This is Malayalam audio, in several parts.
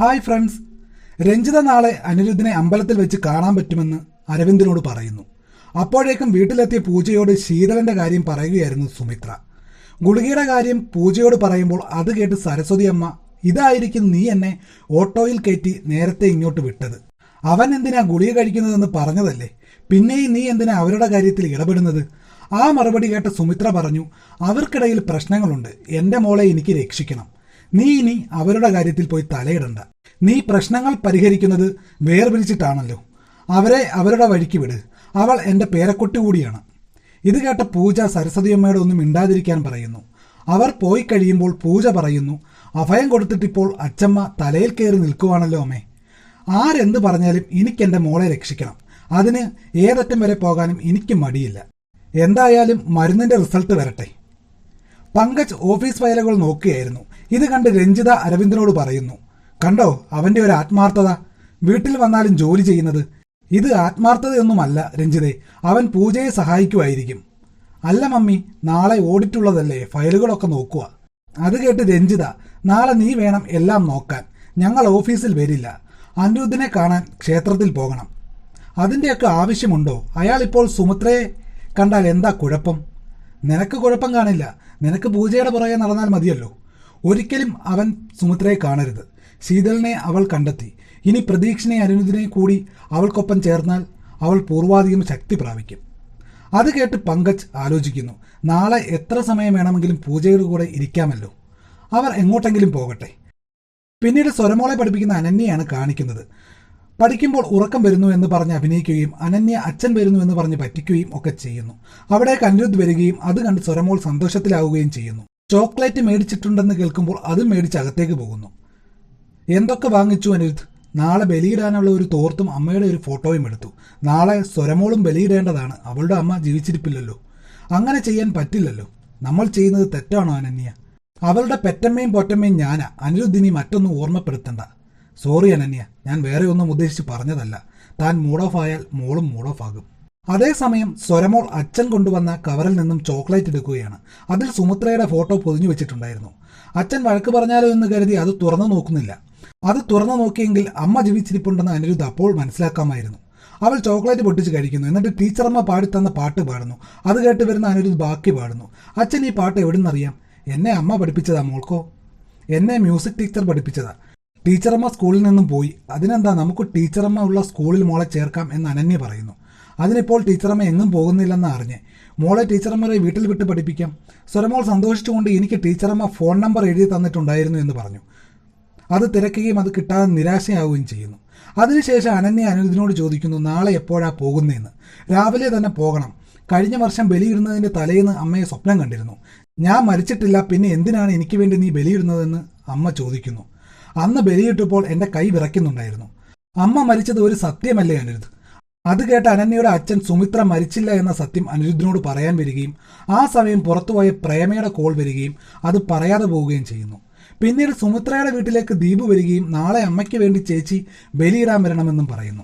Hi friends. രഞ്ജിത നാളെ അനിരുദ്ധിനെ അമ്പലത്തിൽ വെച്ച് കാണാൻ പറ്റുമെന്ന് അരവിന്ദിനോട് പറയുന്നു. അപ്പോഴേക്കും വീട്ടിലെത്തിയ പൂജയോട് ശീതളന്റെ കാര്യം പറയുകയായിരുന്നു സുമിത്ര. ഗുളികയുടെ കാര്യം പൂജയോട് പറയുമ്പോൾ അത് കേട്ട് സരസ്വതി അമ്മ ഇതായിരിക്കും നീ എന്നെ ഓട്ടോയിൽ കയറ്റി നേരത്തെ ഇങ്ങോട്ട് വിട്ടത്. അവൻ എന്തിനാ ഗുളിക കഴിക്കുന്നതെന്ന് പറഞ്ഞതല്ലേ? പിന്നെയും നീ എന്തിനാ അവരുടെ കാര്യത്തിൽ ഇടപെടുന്നത്? ആ മറുപടി കേട്ട സുമിത്ര പറഞ്ഞു അവർക്കിടയിൽ പ്രശ്നങ്ങളുണ്ട്. എന്റെ മോളെ എനിക്ക് രക്ഷിക്കണം. നീ ഇനി അവരുടെ കാര്യത്തിൽ പോയി തലയിടണ്ട. നീ പ്രശ്നങ്ങൾ പരിഹരിക്കുന്നത് വേർപിരിച്ചിട്ടാണല്ലോ. അവരെ അവരുടെ വഴിക്ക് വിട്. അവൾ എന്റെ പേരക്കുട്ടി കൂടിയാണ്. ഇത് കേട്ട പൂജ സരസ്വതിയമ്മയുടെ ഒന്നും മിണ്ടാതിരിക്കാൻ പറയുന്നു. അവർ പോയി കഴിയുമ്പോൾ പൂജ പറയുന്നു അഭയം കൊടുത്തിട്ടിപ്പോൾ അച്ചമ്മ തലയിൽ കയറി നിൽക്കുവാണല്ലോ അമ്മേ. ആരെന്ത് പറഞ്ഞാലും എനിക്ക് എന്റെ മോളെ രക്ഷിക്കണം. അതിന് ഏതറ്റം വരെ പോകാനും എനിക്ക് മടിയില്ല. എന്തായാലും മരുന്നിന്റെ റിസൾട്ട് വരട്ടെ. പങ്കജ് ഓഫീസ് ഫയലുകൾ നോക്കുകയായിരുന്നു. ഇത് കണ്ട് രഞ്ജിത അരവിന്ദനോട് പറയുന്നു കണ്ടോ അവന്റെ ഒരു ആത്മാർത്ഥത. വീട്ടിൽ വന്നാലും ജോലി ചെയ്യുന്നത്. ഇത് ആത്മാർത്ഥതയൊന്നുമല്ല രഞ്ജിതെ. അവൻ പൂജയെ സഹായിക്കുമായിരിക്കും. അല്ല മമ്മി നാളെ ഓഡിറ്റുള്ളതല്ലേ ഫയലുകളൊക്കെ നോക്കുക. അത് കേട്ട് രഞ്ജിത നാളെ നീ വേണം എല്ലാം നോക്കാൻ. ഞങ്ങൾ ഓഫീസിൽ വരില്ല. അനിരുദ്ധിനെ കാണാൻ ക്ഷേത്രത്തിൽ പോകണം. അതിന്റെയൊക്കെ ആവശ്യമുണ്ടോ? അയാൾ ഇപ്പോൾ സുമിത്രയെ കണ്ടാൽ എന്താ കുഴപ്പം? നിനക്ക് കുഴപ്പം കാണില്ല. നിനക്ക് പൂജയുടെ പുറകെ നടന്നാൽ മതിയല്ലോ. ഒരിക്കലും അവൻ സുമിത്രയെ കാണരുത്. ശീതളിനെ അവൾ കണ്ടെത്തി. ഇനി പ്രതീക്ഷനെ അനുദിനെ കൂടി അവൾക്കൊപ്പം ചേർന്നാൽ അവൾ പൂർവാധികം ശക്തി പ്രാപിക്കും. അത് കേട്ട് പങ്കജ് ആലോചിക്കുന്നു. നാളെ എത്ര സമയം വേണമെങ്കിലും പൂജയുടെ കൂടെ ഇരിക്കാമല്ലോ. അവർ എങ്ങോട്ടെങ്കിലും പോകട്ടെ. പിന്നീട് സ്വരമോളെ പഠിപ്പിക്കുന്ന അനന്യയാണ് കാണിക്കുന്നത്. പഠിക്കുമ്പോൾ ഉറക്കം വരുന്നു എന്ന് പറഞ്ഞ് അഭിനയിക്കുകയും അനന്യ അച്ഛൻ വരുന്നു എന്ന് പറഞ്ഞ് പറ്റിക്കുകയും ഒക്കെ ചെയ്യുന്നു. അവിടേക്ക് അനിരുദ്ധ് വരികയും അത് കണ്ട് സ്വരമോൾ സന്തോഷത്തിലാവുകയും ചെയ്യുന്നു. ചോക്ലേറ്റ് മേടിച്ചിട്ടുണ്ടെന്ന് കേൾക്കുമ്പോൾ അതും മേടിച്ച് അകത്തേക്ക് പോകുന്നു. എന്തൊക്കെ വാങ്ങിച്ചു അനിരുദ്ധ്? നാളെ ബലിയിടാനുള്ള ഒരു തോർത്തും അമ്മയുടെ ഒരു ഫോട്ടോയും എടുത്തു. നാളെ സ്വരമോളും ബലിയിടേണ്ടതാണ്. അവളുടെ അമ്മ ജീവിച്ചിരിപ്പില്ലല്ലോ. അങ്ങനെ ചെയ്യാൻ പറ്റില്ലല്ലോ. നമ്മൾ ചെയ്യുന്നത് തെറ്റാണോ അനന്യ? അവളുടെ പെറ്റമ്മയും പൊറ്റമ്മയും ഞാനാ. അനിരുദ്ധിനി മറ്റൊന്നും ഓർമ്മപ്പെടുത്തണ്ട. സോറി അനന്യ. ഞാൻ വേറെ ഒന്നും ഉദ്ദേശിച്ച് പറഞ്ഞതല്ല. താൻ മൂഡ് ഓഫ് ആയാൽ മോളും മൂഡ് ഓഫ് ആകും. അതേസമയം സ്വരമോൾ അച്ഛൻ കൊണ്ടുവന്ന കവറിൽ നിന്നും ചോക്ലേറ്റ് എടുക്കുകയാണ്. അതിൽ സുമിത്രയുടെ ഫോട്ടോ പൊതിഞ്ഞു വെച്ചിട്ടുണ്ടായിരുന്നു. അച്ഛൻ വഴക്ക് പറഞ്ഞാലോ എന്ന് കരുതി അത് തുറന്നു നോക്കുന്നില്ല. അത് തുറന്നു നോക്കിയെങ്കിൽ അമ്മ ജീവിച്ചിരിപ്പുണ്ടെന്ന് അനിരുദ്ധ അപ്പോൾ മനസ്സിലാക്കാമായിരുന്നു. അവൾ ചോക്ലേറ്റ് പൊട്ടിച്ച് കഴിക്കുന്നു. എന്നിട്ട് ടീച്ചറമ്മ പാടിത്തന്ന പാട്ട് പാടുന്നു. അത് കേട്ട് വരുന്ന അനിരുദ്ധ് ബാക്കി പാടുന്നു. അച്ഛൻ ഈ പാട്ട് എവിടുന്നറിയാം? എന്നെ അമ്മ പഠിപ്പിച്ചതാ മോൾക്കോ? എന്നെ മ്യൂസിക് ടീച്ചർ പഠിപ്പിച്ചതാ. ടീച്ചറമ്മ സ്കൂളിൽ നിന്നും പോയി. അതിനെന്താ നമുക്ക് ടീച്ചറമ്മ ഉള്ള സ്കൂളിൽ മോളെ ചേർക്കാം എന്ന് അനന്യ പറയുന്നു. അതിനിപ്പോൾ ടീച്ചറമ്മ എങ്ങും പോകുന്നില്ലെന്ന് അറിഞ്ഞ്. മോളെ ടീച്ചറമ്മരെ വീട്ടിൽ വിട്ട് പഠിപ്പിക്കാം. സ്വരമോൾ സന്തോഷിച്ചുകൊണ്ട് എനിക്ക് ടീച്ചറമ്മ ഫോൺ നമ്പർ എഴുതി തന്നിട്ടുണ്ടായിരുന്നു എന്ന് പറഞ്ഞു. അത് തിരക്കുകയും അത് കിട്ടാതെ നിരാശയാവുകയും ചെയ്യുന്നു. അതിനുശേഷം അനന്യ അനിരുദ്ധിനോട് ചോദിക്കുന്നു നാളെ എപ്പോഴാ പോകുന്നതെന്ന് രാവിലെ തന്നെ പോകണം. കഴിഞ്ഞ വർഷം ബലിയിടുന്നതിന്റെ തലേന്ന് അമ്മയെ സ്വപ്നം കണ്ടിരുന്നു. ഞാൻ മരിച്ചിട്ടില്ല പിന്നെ എന്തിനാണ് എനിക്ക് വേണ്ടി നീ ബലിയിടുന്നതെന്ന് അമ്മ ചോദിക്കുന്നു. അന്ന് ബലിയിട്ടപ്പോൾ എന്റെ കൈ വിറയ്ക്കുന്നുണ്ടായിരുന്നു. അമ്മ മരിച്ചത് ഒരു സത്യമല്ലേ അനിരുദ്ധ്? അത് കേട്ട അനന്യയുടെ അച്ഛൻ സുമിത്ര മരിച്ചില്ല എന്ന സത്യം അനിരുദ്ധിനോട് പറയാൻ വരികയും ആ സമയം പുറത്തുപോയ പ്രേമയുടെ കോൾ വരികയും അത് പറയാതെ പോവുകയും ചെയ്യുന്നു. പിന്നീട് സുമിത്രയുടെ വീട്ടിലേക്ക് ദീപ് വരികയും നാളെ അമ്മയ്ക്ക് വേണ്ടി ചേച്ചി ബലിയിടാൻ വരണമെന്നും പറയുന്നു.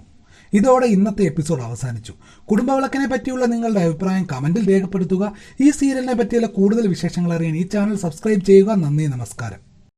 ഇതോടെ ഇന്നത്തെ എപ്പിസോഡ് അവസാനിച്ചു. കുടുംബവിളക്കിനെ പറ്റിയുള്ള നിങ്ങളുടെ അഭിപ്രായം കമന്റിൽ രേഖപ്പെടുത്തുക. ഈ സീരിയലിനെ പറ്റിയുള്ള കൂടുതൽ വിശേഷങ്ങൾ അറിയാൻ ഈ ചാനൽ സബ്സ്ക്രൈബ് ചെയ്യുക. നന്ദി നമസ്കാരം.